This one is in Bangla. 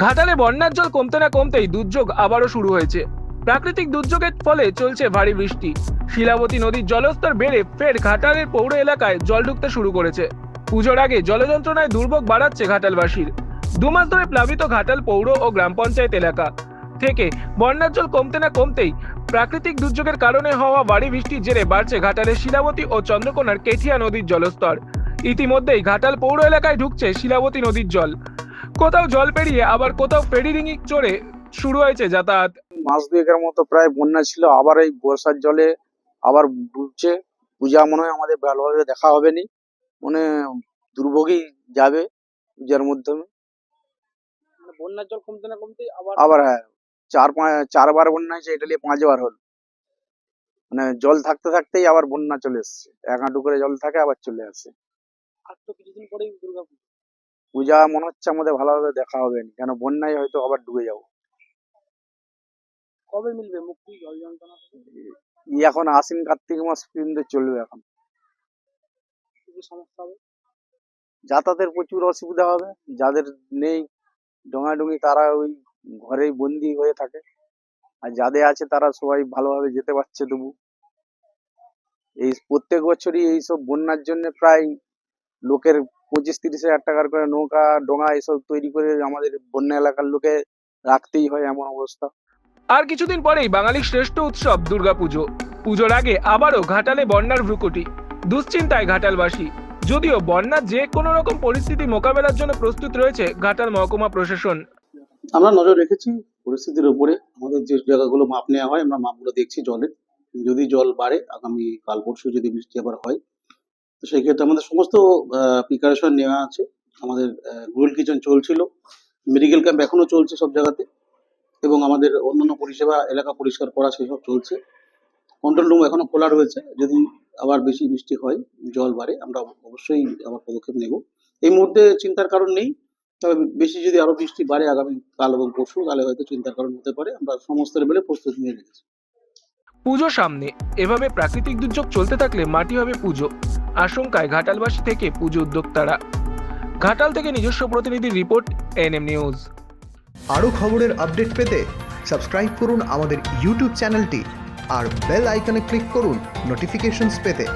ঘাটালে বন্যার জল কমতে না কমতেই দুর্যোগ আবারও শুরু হয়েছে। প্রাকৃতিক দুর্যোগের ফলে চলছে ভারী বৃষ্টি। শিলাবতী নদীর জলস্তর বেড়ে ফের ঘাটালের পৌর এলাকায় জল ঢুকতে শুরু করেছে। পুজোর আগে জলযন্ত্রণায় দুর্ভোগ বাড়াচ্ছে ঘাটালবাসীর। দু মাস ধরে প্লাবিত ঘাটাল পৌর ও গ্রাম পঞ্চায়েত এলাকা। থেকে বন্যার জল কমতে না কমতেই প্রাকৃতিক দুর্যোগের কারণে হওয়া ভারী বৃষ্টির জেরে বাড়ছে ঘাটালের শিলাবতী ও চন্দ্রকোনার কেঠিয়া নদীর জলস্তর। ইতিমধ্যেই ঘাটাল পৌর এলাকায় ঢুকছে শিলাবতী নদীর জল। কোথাও জল পেরিয়ে আবার কোথাও ফেরি রিঙি চড়ে শুরু হয়েছে যাতায়াত। মাস দুয়েকের মতো প্রায় বন্যা ছিল আবার এই বর্ষার জলে আবার ডুবছে। পূজা মনে হয় আমাদের ভালোভাবে দেখা হবে নি। মানে দুর্ভোগই যাবে পূজার মাধ্যমে। মানে বন্যার জল কমতে না কমতে আবার আবার হ্যাঁ চার পাঁচ চারবার বন্যা হয়েছে এটা নিয়ে পাঁচবার হল। মানে জল থাকতে থাকতেই আবার বন্যা চলে এসছে। এক হাঁটু করে জল থাকে আবার চলে আসে। আর তো কিছুদিন পরেই দুর্গা পুজো মনে হচ্ছে আমাদের ভালোভাবে দেখা হবে না। কেন বন্যায় হয়তো আবার ডুবে যাব। কবে মিলবে মুক্তি জল যন্ত্রণা? এখন আশ্বিন কার্তিক মাস পর্যন্ত চলবে এখন। সমস্যা হবে? যাতায়াতের প্রচুর অসুবিধা হবে। যাদের নেই ডোঙাডুঙি তারা ওই ঘরেই বন্দি হয়ে থাকে। আর যাদের আছে তারা সবাই ভালোভাবে যেতে পারছে তবু। এই প্রত্যেক বছরই এইসব বন্যার জন্য প্রায় লোকের পঁচিশ তিরিশ হাজার টাকার করে নৌকা ডোঙা এসব তৈরি করে আমাদের বন্যা এলাকার লোকে রাখতেই হয় এমন অবস্থা। আর কিছুদিন পরেই বাঙালির শ্রেষ্ঠ উৎসব দুর্গাপুজো। পুজোর আগে আবারও ঘাটালে বন্যার ভ্রুকুটি। দুশ্চিন্তায় ঘাটালবাসী। যদিও বন্যার যে কোনো রকম পরিস্থিতি মোকাবেলার জন্য প্রস্তুত রয়েছে ঘাটাল মহকুমা প্রশাসন। আমরা নজর রেখেছি পরিস্থিতির উপরে। আমাদের যে জায়গাগুলো মাপ নেওয়া হয় আমরা মাপগুলো দেখছি জলের যদি জল বাড়ে আগামী কাল পরশু যদি বৃষ্টি আবার হয় তো সেই ক্ষেত্রে আমাদের সমস্ত প্রিকারেশন নেওয়া আছে। আমাদের গ্রুল কিচেন চলছিল। মেডিকেল ক্যাম্প এখনও চলছে সব জায়গাতে। এবং আমাদের অন্যান্য পরিষেবা, এলাকা পরিষ্কার করা সেসব চলছে। কন্ট্রোল রুম এখনও খোলা রয়েছে। যদি আবার বেশি বৃষ্টি হয়, জল বাড়ে, আমরা অবশ্যই আবার পদক্ষেপ নেব। এই মুহূর্তে চিন্তার কারণ নেই। তবে বেশি যদি আরও বৃষ্টি বাড়ে আগামী কাল এবং পরশু, তাহলে হয়তো চিন্তার কারণ হতে পারে। আমরা সমস্ত লেভেলে প্রস্তুতি নিয়ে রেখেছি পুজো সামনে। এভাবে প্রাকৃতিক দুর্যোগ চলতে থাকলে মাটি হবে পুজো। আশঙ্কায় ঘাটালবাসী থেকে পুজো উদ্যোক্তারা। ঘাটাল থেকে নিজস্ব প্রতিনিধি রিপোর্ট এন এম নিউজ। আরও খবরের আপডেট পেতে সাবস্ক্রাইব করুন আমাদের ইউটিউব চ্যানেলটি আর বেল আইকনে ক্লিক করুন নোটিফিকেশনস পেতে।